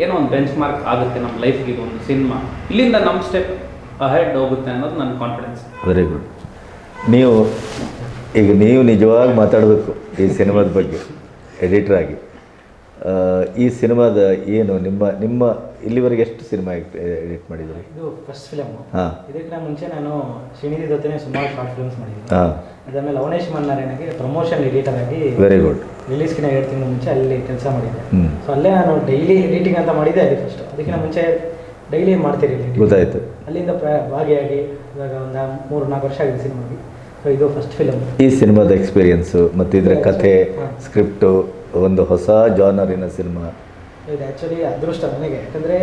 ಏನೋ ಒಂದು ಬೆಂಚ್ ಮಾರ್ಕ್ ಆಗುತ್ತೆ ನಮ್ಮ ಲೈಫ್ಗೆ ಒಂದು ಸಿನಿಮಾ ಇಲ್ಲಿಂದ ನಮ್ಮ ಸ್ಟೆಪ್ ಅಹೆಡ್ ಹೋಗುತ್ತೆ ಅನ್ನೋದು ನನ್ನ ಕಾನ್ಫಿಡೆನ್ಸ್ ವೆರಿ ಗುಡ್ ನೀವು ಈಗ ನೀವು ನಿಜವಾಗಿ ಮಾತಾಡಬೇಕು ಈ ಸಿನಿಮಾದ ಬಗ್ಗೆ ಎಡಿಟರ್ ಆಗಿ. ಆ, ಈ ಸಿನಿಮಾದ ಏನು ನಿಮ್ಮ ನಿಮ್ಮ ಇಲ್ಲಿವರೆಗೆ ಎಷ್ಟು ಸಿನಿಮಾ ಎಡಿಟ್ ಮಾಡಿದ್ರಿ ಇದು ಫಸ್ಟ್ ಫಿಲಮ್ ಹಾಂ. ಇದಕ್ಕಿಂತ ಮುಂಚೆ ನಾನು ಶ್ರೀನಿಧಿ ಜೊತೆ ಸುಮಾರು ಶಾರ್ಟ್ ಫಿಲ್ಮ್ಸ್ ಮಾಡಿದ್ದೀನಿ. ಹಾಂ. ಅದಾದಮೇಲೆ ಅವನೇಶ್ ಮನ್ನಾರೇನಿಗೆ ಪ್ರಮೋಷನ್ ಎಡಿಟರ್ ಆಗಿ ವೆರಿ ಗುಡ್ ರಿಲೀಸ್ಗಿನ ಎರಡು ತಿಂಗಳ ಮುಂಚೆ ಅಲ್ಲಿ ಕೆಲಸ ಮಾಡಿದ್ದೆ. ಸೊ ಅಲ್ಲೇ ನಾನು ಡೈಲಿ ಎಡಿಟಿಂಗ್ ಅಂತ ಮಾಡಿದ್ದೆ ಅಲ್ಲಿ ಫಸ್ಟ್ ಅದಕ್ಕಿಂತ ಮುಂಚೆ ಡೈಲಿ ಮಾಡ್ತಿರಲಿಲ್ಲ ಗೊತ್ತಾಯಿತು. ಅಲ್ಲಿಂದ ಪ್ರ- ಭಾಗಿಯಾಗಿ ಇವಾಗ ಒಂದು ಮೂರು ನಾಲ್ಕು ವರ್ಷ ಆಗಿದೆ ಸಿನಿಮಾಗೆ. ಸೊ ಇದು ಫಸ್ಟ್ ಫಿಲಮ್ ಈ ಸಿನಿಮಾದ ಎಕ್ಸ್ಪೀರಿಯನ್ಸು ಮತ್ತು ಇದರ ಕಥೆ. ಸ್ಕ್ರಿಪ್ಟು ಒಂದು ಹೊಸ ಜಾನರಿನ ಸಿನಿಮಾ. ಇದು ಆ್ಯಕ್ಚುಲಿ ಅದೃಷ್ಟ ನನಗೆ. ಯಾಕಂದರೆ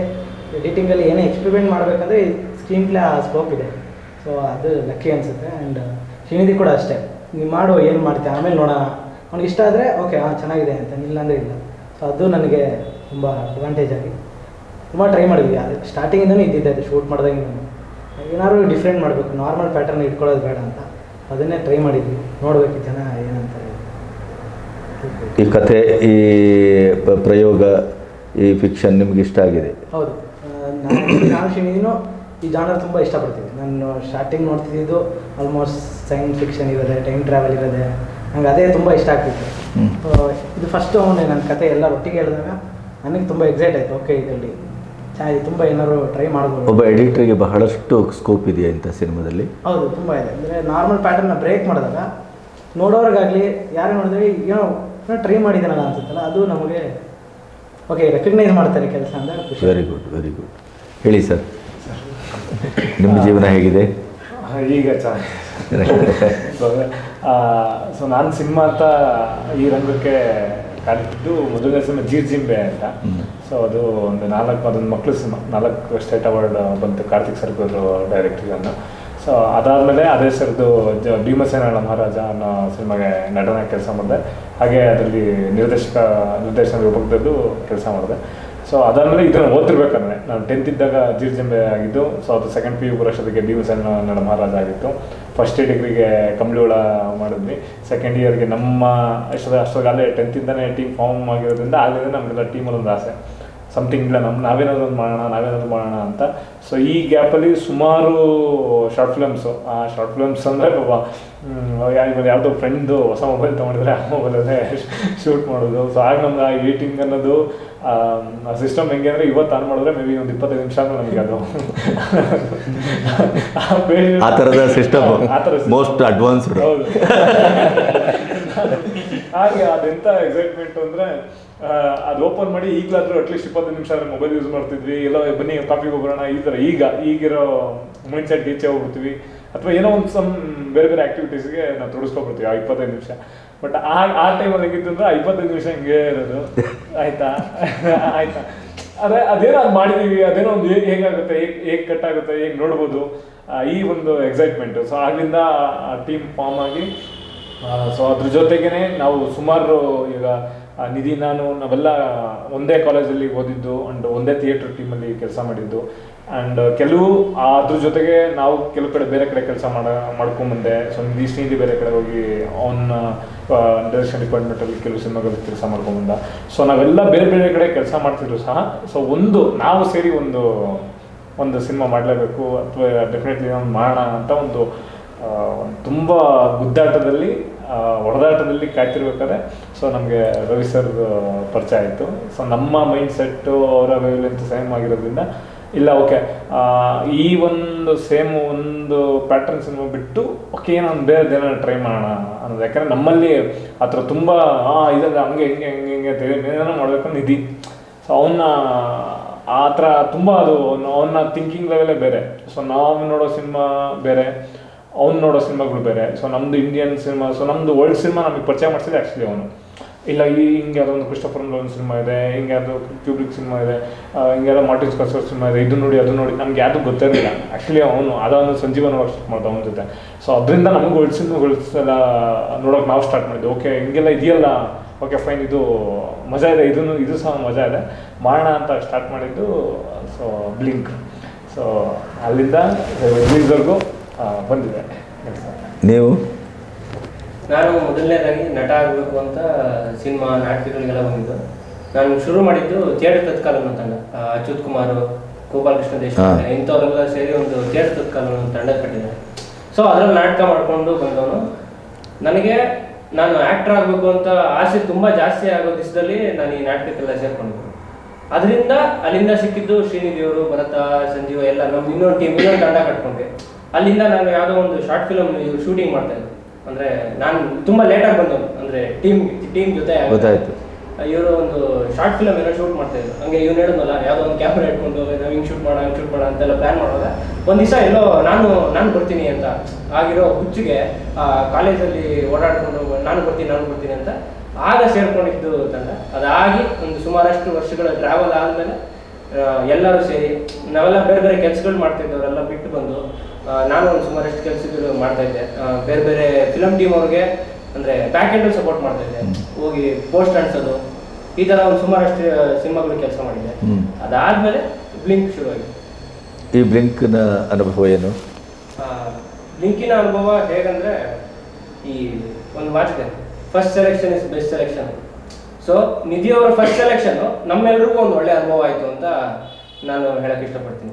ಎಡಿಟಿಂಗಲ್ಲಿ ಏನೇ ಎಕ್ಸ್ಪೆರಿಮೆಂಟ್ ಮಾಡಬೇಕಂದ್ರೆ ಸ್ಕ್ರೀನ್ ಪ್ಲೇ ಆ ಸ್ಕೋಪ್ ಇದೆ. ಸೊ ಅದು ಲಕ್ಕಿ ಅನಿಸುತ್ತೆ. ಆ್ಯಂಡ್ ಶ್ರೀನಿಧಿ ಕೂಡ ಅಷ್ಟೇ. ನೀವು ಮಾಡು, ಏನು ಮಾಡ್ತೀಯ? ಆಮೇಲೆ ನೋಡೋಣ. ಅವ್ನಿಗೆ ಇಷ್ಟ ಆದರೆ ಓಕೆ ಹಾಂ ಚೆನ್ನಾಗಿದೆ ಅಂತ ಇಲ್ಲ ಅಂದರೆ ಇಲ್ಲ. ಸೊ ಅದು ನನಗೆ ತುಂಬ ಅಡ್ವಾಂಟೇಜ್ ಆಗಿ. ತುಂಬ ಟ್ರೈ ಮಾಡಿದ್ವಿ. ಅದು ಸ್ಟಾರ್ಟಿಂಗಿಂದನೂ ಇದ್ದಿದ್ದೆ ಅದು ಶೂಟ್ ಮಾಡಿದಾಗಿಂದ ಏನಾದ್ರು ಡಿಫ್ರೆಂಟ್ ಮಾಡಬೇಕು. ನಾರ್ಮಲ್ ಪ್ಯಾಟರ್ನ್ ಇಟ್ಕೊಳ್ಳೋದು ಬೇಡ ಅಂತ. ಅದನ್ನೇ ಟ್ರೈ ಮಾಡಿದ್ವಿ. ನೋಡಬೇಕು ಜನ ಏನಂತಾರೆ ಈ ಕಥೆ ಈ ಪ್ರಯೋಗ ಈ ಫಿಕ್ಷನ್ ನಿಮ್ಗೆ ಇಷ್ಟ ಆಗಿದೆ? ಹೌದು. ನಾನು ಈ ಜಾನರ್ ತುಂಬ ಇಷ್ಟಪಡ್ತೀನಿ. ನಾನು ಸ್ಟಾರ್ಟಿಂಗ್ ನೋಡ್ತಿದ್ದು ಆಲ್ಮೋಸ್ಟ್ ಸೈನ್ಸ್ ಫಿಕ್ಷನ್ ಇರೋದೆ ಟೈಮ್ ಟ್ರಾವೆಲ್ ಇರೋದೆ ನಂಗೆ ಅದೇ ತುಂಬ ಇಷ್ಟ ಆಗ್ತಿತ್ತು. ಇದು ಫಸ್ಟ್ ಅವನೇ ನನ್ನ ಕತೆ ಎಲ್ಲ ಒಟ್ಟಿಗೆ ಹೇಳಿದಾಗ ನನಗೆ ತುಂಬ ಎಕ್ಸೈಟ್ ಆಯಿತು. ಓಕೆ ಇದರಲ್ಲಿ ಚೆನ್ನಾಗಿ ತುಂಬ ಏನಾದ್ರು ಟ್ರೈ ಮಾಡ್ಬೋದು. ಒಬ್ಬ ಎಡಿಟ್ರಿಗೆ ಬಹಳಷ್ಟು ಸ್ಕೋಪ್ ಇದೆಯಾ ಇಂಥ ಸಿನಿಮಾದಲ್ಲಿ? ಹೌದು ತುಂಬ ಇದೆ. ಅಂದರೆ ನಾರ್ಮಲ್ ಪ್ಯಾಟರ್ನ ಬ್ರೇಕ್ ಮಾಡಿದಾಗ ನೋಡೋರ್ಗಾಗಲಿ ಯಾರು ನೋಡಿದ್ರೆ ಏನೋ ಟ್ರೈ ಮಾಡಿದ್ದಾನಲ್ಲ ಅನ್ಸುತ್ತಲ್ಲ ಅದು ನಮಗೆ ಓಕೆ ರೆಕಗ್ನೈಸ್ ಮಾಡ್ತಾರೆ ಕೆಲಸ ಅಂದರೆ ಖುಷಿ. ವೆರಿ ಗುಡ್ ವೆರಿ ಗುಡ್ ಹೇಳಿ ಸರ್ ನಿಮ್ಮ ಜೀವನ ಹೇಗಿದೆ? ಈಗ ಸೊ ನಾನು ಸಿನಿಮಾ ಅಂತ ಈ ರಂಗಕ್ಕೆ ಕಾಲಿಟ್ಟಿದ್ದು ಮೊದಲನೇ ಸಿನಿಮಾ ಜೀರ್ ಜಿಂಬೆ ಅಂತ. ಸೊ ಅದು ಒಂದು ನಾಲ್ಕು ಅದೊಂದು ಮಕ್ಕಳು ಸಿನಿಮಾ. ನಾಲ್ಕು ಸ್ಟೇಟ್ ಅವಾರ್ಡ್ ಬಂತು ಕಾರ್ತಿಕ್ ಸರ್ಗೂರು ಡೈರೆಕ್ಟ್ರಿಗನ್ನು ಸೊ ಅದಾದಮೇಲೆ ಅದೇ ಸರ್ದು ಜ ಭೀಮಸೇನ ಮಹಾರಾಜ ಅನ್ನೋ ಸಿನಿಮಾಗೆ ನಟನ ಕೆಲಸ ಮಾಡಿದೆ. ಹಾಗೆ ಅದರಲ್ಲಿ ನಿರ್ದೇಶಕ, ನಿರ್ದೇಶನ ವಿಭಾಗದಲ್ಲೂ ಕೆಲಸ ಮಾಡಿದೆ. ಸೊ ಅದಾದಮೇಲೆ ಇದನ್ನು ಓದ್ತಿರ್ಬೇಕಾದ್ರೆ ನಾನು. ಟೆಂತ್ ಇದ್ದಾಗ ಜೀರ್ಜಂಬೆ ಆಗಿದ್ದು ಸೊ ಅದು ಸೆಕೆಂಡ್ ಪಿ ಯು ಬರೋಷ್ಟೊತ್ತಿಗೆ ಭೀಮಸೇನ ಮಹಾರಾಜ ಆಗಿತ್ತು. ಫಸ್ಟ್ ಡಿಗ್ರಿಗೆ ಕಂಬಳಿಗಳ ಮಾಡಿದ್ವಿ. ಸೆಕೆಂಡ್ ಇಯರ್ಗೆ ನಮ್ಮ ಅಷ್ಟೊತ್ತಿಗೆ ಅಷ್ಟೊತ್ತಿಗೆ ಅಲ್ಲೇ ಟೆಂತಿಂದನೇ ಟೀಮ್ ಫಾರ್ಮ್ ಆಗಿರೋದ್ರಿಂದ ಅಲ್ಲಿಂದ ನಮಗೆಲ್ಲ ಟೀಮಲ್ಲಿ ಒಂದು ಆಸೆ. ಸಮಥಿಂಗ್ ಇಲ್ಲ ನಮ್ಮ ನಾವೇನಾದ್ರು ಒಂದು ಮಾಡೋಣ ನಾವೇನಾದ್ರು ಮಾಡೋಣ ಅಂತ. ಸೊ ಈ ಗ್ಯಾಪಲ್ಲಿ ಸುಮಾರು ಶಾರ್ಟ್ ಫಿಲಮ್ಸು ಆ ಶಾರ್ಟ್ ಫಿಲಮ್ಸ್ ಅಂದರೆ ಇವಾಗ ಯಾವುದೋ ಫ್ರೆಂಡ್ದು ಹೊಸ ಮೊಬೈಲ್ ತೊಗೊಂಡಿದ್ರೆ ಆ ಮೊಬೈಲಲ್ಲೇ ಶೂಟ್ ಮಾಡೋದು. ಸೊ ಆಗ ನಮ್ಗೆ ಆ ಎಡಿಟಿಂಗ್ ಅನ್ನೋದು ಸಿಸ್ಟಮ್ ಹೆಂಗೆ ಅಂದರೆ ಇವತ್ತು ಆನ್ ಮಾಡಿದ್ರೆ ಮೇ ಬಿ ಒಂದು ಇಪ್ಪತ್ತೈದು ನಿಮಿಷ ನಮಗೆ ಅದು. <laughs> ಆ ಥರದ ಸಿಸ್ಟಮ್ ಆ ಥರ. ಮೋಸ್ಟ್ ಅಡ್ವಾನ್ಸ್ಡ್ ಹೌದು. <laughs> ಹಾಗೆ ಅದೆಂಥ ಎಕ್ಸೈಟ್ಮೆಂಟ್ ಅಂದ್ರೆ ಅದು ಓಪನ್ ಮಾಡಿ ಈಗಲಾದ್ರೂ ಅಟ್ಲೀಸ್ಟ್ ಇಪ್ಪತ್ತು ನಿಮಿಷ ಆದರೆ ಮೊಬೈಲ್ ಯೂಸ್ ಮಾಡ್ತಿದ್ವಿ. ಎಲ್ಲ ಬನ್ನಿ ಕಾಫಿಗೆ ಹೋಗೋಣ ಈ ಥರ ಈಗ, ಈಗಿರೋ ಮೈಂಡ್ ಸೆಟ್ ಈಚೆ ಹೋಗ್ಬಿಡ್ತೀವಿ. ಅಥವಾ ಏನೋ ಒಂದು ಸಮ್ ಬೇರೆ ಬೇರೆ ಆಕ್ಟಿವಿಟೀಸ್ಗೆ ನಾವು ತೊಡಸ್ಕೊಬಿಡ್ತೀವಿ, ಆ ಇಪ್ಪತ್ತೈದು ನಿಮಿಷ. ಬಟ್ ಆ ಆ ಟೈಮಲ್ಲಿ ಹೆಂಗಿತ್ತು ಅಂದ್ರೆ ಇಪ್ಪತ್ತೈದು ನಿಮಿಷ ಹಿಂಗೆ ಇರೋದು. ಆಯ್ತಾ? <laughs> ಆಯ್ತಾ? ಅದೇ, ಅದೇನೋ ಅದು ಮಾಡಿದೀವಿ. ಅದೇನೋ ಒಂದು ಹೇಗೆ ಹೇಗಾಗುತ್ತೆ? ಹೇಗೆ ಹೇಗೆ ಕಟ್ ಆಗುತ್ತೆ? ಹೇಗೆ ನೋಡ್ಬೋದು? ಈ ಒಂದು ಎಕ್ಸೈಟ್ಮೆಂಟು ಸೊ ಆಗ್ಲಿಂದ ಟೀಮ್ ಫಾರ್ಮ್ ಆಗಿ ಸೊ ಅದ್ರ ಜೊತೆಗೇನೆ ನಾವು ಸುಮಾರು ಈಗ ನಿಧಿ ನಾನು ನಾವೆಲ್ಲ ಒಂದೇ ಕಾಲೇಜಲ್ಲಿ ಓದಿದ್ದು ಆ್ಯಂಡ್ ಒಂದೇ ಥಿಯೇಟರ್ ಟೀಮಲ್ಲಿ ಕೆಲಸ ಮಾಡಿದ್ದು. ಆ್ಯಂಡ್ ಕೆಲವು ಅದ್ರ ಜೊತೆಗೆ ನಾವು ಕೆಲವು ಕಡೆ ಬೇರೆ ಕಡೆ ಕೆಲಸ ಮಾಡ, ಮಾಡ್ಕೊಂಬಂದೆ. ಸೊ ನಿಧಿ ಶ್ರೀನಿಧಿ ಬೇರೆ ಕಡೆ ಹೋಗಿ ಅವನ್ನ ಡೈರೆಕ್ಷನ್ ಡಿಪಾರ್ಟ್ಮೆಂಟಲ್ಲಿ ಕೆಲವು ಸಿನಿಮಾಗಳಲ್ಲಿ ಕೆಲಸ ಮಾಡ್ಕೊಂಬಂದ. ಸೊ ನಾವೆಲ್ಲ ಬೇರೆ ಬೇರೆ ಕಡೆ ಕೆಲಸ ಮಾಡ್ತಿದ್ರು ಸಹ. ಸೊ ಒಂದು, ನಾವು ಸೇರಿ ಒಂದು ಒಂದು ಸಿನಿಮಾ ಮಾಡಲೇಬೇಕು ಅಥವಾ ಡೆಫಿನೆಟ್ಲಿ ಒಂದು ಮಾಡೋಣ ಅಂತ ಒಂದು ತುಂಬ ಗುದ್ದಾಟದಲ್ಲಿ ಹೊಡೆದಾಟದಲ್ಲಿ ಕಾಯ್ತಿರ್ಬೇಕಾದ್ರೆ ಸೊ ನಮಗೆ ರವಿ ಸರ್ ಪರಿಚಯ ಆಯಿತು. ಸೊ ನಮ್ಮ ಮೈಂಡ್ ಸೆಟ್ಟು ಅವರ ವೇವ್ಲೆಂತ್ ಸೇಮ್ ಆಗಿರೋದ್ರಿಂದ, ಇಲ್ಲ ಓಕೆ ಈ ಒಂದು ಸೇಮ್ ಒಂದು ಪ್ಯಾಟರ್ನ್ ಬಿಟ್ಟು ಓಕೆ ಏನೋ ಬೇರೆ ದಿನ ಟ್ರೈ ಮಾಡೋಣ ಅನ್ನೋದು. ಯಾಕಂದರೆ ನಮ್ಮಲ್ಲಿ ಆ ಥರ ತುಂಬ ಇದೆಲ್ಲ ಹಂಗೆ, ಹಿಂಗೆ ಹಿಂಗೆ ಹಿಂಗೆ ಅಂತ ಏನೋ ಮಾಡಬೇಕು ನಿಧಿ. ಸೊ ಅವನ್ನ ಆ ಥರ ತುಂಬ ಅದು ಅವನ್ನ ಥಿಂಕಿಂಗ್ ಲೆವೆಲೇ ಬೇರೆ. ಸೊ ನಾವು ನೋಡೋ ಸಿನಿಮಾ ಬೇರೆ. ಅವ್ನು ನೋಡೋ ಸಿನಿಮಾಗಳು ಬೇರೆ. ಸೊ ನಮ್ಮದು ಇಂಡಿಯನ್ ಸಿನಿಮಾ ಸೊ ನಮ್ಮದು ವರ್ಲ್ಡ್ ಸಿನಿಮಾ ನಮಗೆ ಪರಿಚಯ ಮಾಡಿಸಿದೆ ಆ್ಯಕ್ಚುಲಿ ಅವನು. ಇಲ್ಲ, ಈ ಹಿಂಗೆ ಯಾವುದೋ ಒಂದು ಕ್ರಿಸ್ಟಫರ್ ಒಂದು ಸಿನಿಮಾ ಇದೆ, ಹಿಂಗೆ ಯಾವುದೋ ಕ್ಯೂಬ್ರಿಕ್ ಸಿನಿಮಾ ಇದೆ ಹಿಂಗೆ ಯಾವುದೋ ಮಾರ್ಟಿನ್ ಸ್ಕಾಸರ್ ಸಿನಿಮಾ ಇದೆ, ಇದು ನೋಡಿ, ಅದು ನೋಡಿ, ನಮ್ಗೆ ಯಾವುದು ಗೊತ್ತಿರಲಿಲ್ಲ. ಆ್ಯಕ್ಚುಲಿ ಅವನು ಅದೊಂದು ಸಂಜೀವನ ವರ್ಕ್ ಸ್ಟಾರ್ಟ್ ಮಾಡ್ದ ಅವನ ಜೊತೆ. ಸೊ ಅದರಿಂದ ನಮಗೆ ವರ್ಲ್ಡ್ ಸಿನಿಮಾಗಳು ಎಲ್ಲ ನೋಡೋಕೆ ನಾವು ಸ್ಟಾರ್ಟ್ ಮಾಡಿದ್ವಿ. ಓಕೆ ಹಿಂಗೆಲ್ಲ ಇದೆಯಲ್ಲ? ಓಕೆ ಫೈನ್ ಇದು ಮಜಾ ಇದೆ. ಇದನ್ನು, ಇದು ಸಹ ಮಜಾ ಇದೆ. ಮಾಡೋಣ ಅಂತ ಸ್ಟಾರ್ಟ್ ಮಾಡಿದ್ದು ಸೊ ಬ್ಲಿಂಕ್ ಸೊ ಅಲ್ಲಿಂದ ರಿಲೀಸ್ವರೆಗೂ ಬಂದಿದೆ ನೀವು? ನಾನು ಮೊದಲನೇದಾಗಿ ನಟ ಆಗಬೇಕು ಅಂತ ಸಿನಿಮಾ ನಾಟಕಗಳಿಗೆಲ್ಲ ಬಂದಿದ್ದು. ನಾನು ಶುರು ಮಾಡಿದ್ದು ಥಿಯೇಟರ್ ಅನ್ನೋ ತಂಡ. ಅಚ್ಯುತ್ ಕುಮಾರ್ ಗೋಪಾಲಕೃಷ್ಣ ದೇಶಪಾಂಡೆ ಇಂಥವರೆಲ್ಲ ಸೇರಿ ಒಂದು ಥಿಯೇಟರ್ ತತ್ಕಾಲ ಅನ್ನೋ ತಂಡ ಕಟ್ಟಿದ್ದಾರೆ. ಸೊ ಅದರಲ್ಲಿ ನಾಟಕ ಮಾಡಿಕೊಂಡು ಬಂದವನು. ನನಗೆ ನಾನು ಆ್ಯಕ್ಟರ್ ಆಗಬೇಕು ಅಂತ ಆಸೆ ತುಂಬ ಜಾಸ್ತಿ ಆಗೋ ದಿವಸದಲ್ಲಿ ನಾನು ಈ ನಾಟಕಕ್ಕೆಲ್ಲ ಸೇರ್ಕೊಂಡು. ಅದರಿಂದ ಅಲ್ಲಿಂದ ಸಿಕ್ಕಿದ್ದು ಶ್ರೀನಿಧಿಯವರು ಭರತ ಸಂಜೀವ ಎಲ್ಲ ನಮ್ಮ ಇನ್ನೊಂದು ಟೀಮ್ ಇನ್ನೊಂದು ತಂಡ ಕಟ್ಕೊಂಡ್ವಿ ಅಲ್ಲಿಂದ ನಾನು ಯಾವುದೋ ಒಂದು ಶಾರ್ಟ್ ಫಿಲಮ್ ಶೂಟಿಂಗ್ ಮಾಡ್ತಾ ಇದ್ದೆ. ಅಂದರೆ ನಾನು ತುಂಬ ಲೇಟಾಗಿ ಬಂದವನು ಅಂದರೆ ಟೀಮ್ ಟೀಮ್ ಜೊತೆ ಗೊತ್ತಾಯ್ತು. ಇವರು ಒಂದು ಶಾರ್ಟ್ ಫಿಲಮ್ ಏನೋ ಶೂಟ್ ಮಾಡ್ತಾ ಇದ್ರು. ಹಂಗೆ ಇವ್ನು ಹೇಳಿದ್ನಲ್ಲ ಯಾವುದೋ ಒಂದು ಕ್ಯಾಮ್ರಾ ಇಟ್ಕೊಂಡು ನಾವು ಹಿಂಗೆ ಶೂಟ್ ಮಾಡೋಣ ಹಂಗೆ ಶೂಟ್ ಮಾಡೋಣ ಅಂತೆಲ್ಲ ಪ್ಲಾನ್ ಮಾಡುವಾಗ ಒಂದು ದಿವಸ ಎಲ್ಲೋ ನಾನು ನಾನು ಬರ್ತೀನಿ ಅಂತ ಆಗಿರೋ ಹುಚ್ಚಿಗೆ ಕಾಲೇಜಲ್ಲಿ ಓಡಾಡ್ಕೊಂಡು ನಾನು ಬರ್ತೀನಿ ನಾನು ಬರ್ತೀನಿ ಅಂತ ಆಗ ಸೇರ್ಕೊಂಡಿದ್ದು ತಂಡ. ಅದಾಗಿ ಒಂದು ಸುಮಾರಷ್ಟು ವರ್ಷಗಳ ಟ್ರಾವೆಲ್ ಆದಮೇಲೆ ಎಲ್ಲರೂ ಸೇರಿ ನಾವೆಲ್ಲ ಬೇರೆ ಬೇರೆ ಕೆಲಸಗಳು ಮಾಡ್ತಿದ್ದವರೆಲ್ಲ ಬಿಟ್ಟು ಬಂದು ಆ, ನಾನು ಒಂದು ಸುಮಾರಷ್ಟು ಕೆಲಸಗಳು ಮಾಡ್ತಾ ಇದ್ದೆ. ಬೇರೆ ಬೇರೆ ಫಿಲಮ್ ಟೀಮ್ ಅವ್ರಿಗೆ ಅಂದರೆ ಬ್ಯಾಕ್ ಎಂಡಲ್ಲಿ ಸಪೋರ್ಟ್ ಮಾಡ್ತಾ ಇದ್ದೆ. ಹೋಗಿ ಪೋಸ್ಟ್ ಅಂಟಿಸೋದು ಈ ಥರ ಒಂದು ಸುಮಾರಷ್ಟು ಸಿನಿಮಾಗಳು ಕೆಲಸ ಮಾಡಿದ್ದೆ. ಅದಾದ್ಮೇಲೆ ಬ್ಲಿಂಕ್ ಶುರುವಾಗಿದೆ ಈ ಬ್ಲಿಂಕ್ನ ಅನುಭವ ಏನು? ಬ್ಲಿಂಕಿನ ಅನುಭವ ಹೇಗಂದ್ರೆ ಈ ಒಂದು ಮಾತಿದೆ. First selection is best selection so ನಿಧಿಯವರ first selection ನಮ್ಮೆಲ್ರಿಗೂ ಒಂದು ಒಳ್ಳೆ ಅನುಭವ ಆಯಿತು ಅಂತ ನಾನು ಹೇಳಕ್ ಇಷ್ಟಪಡ್ತೀನಿ.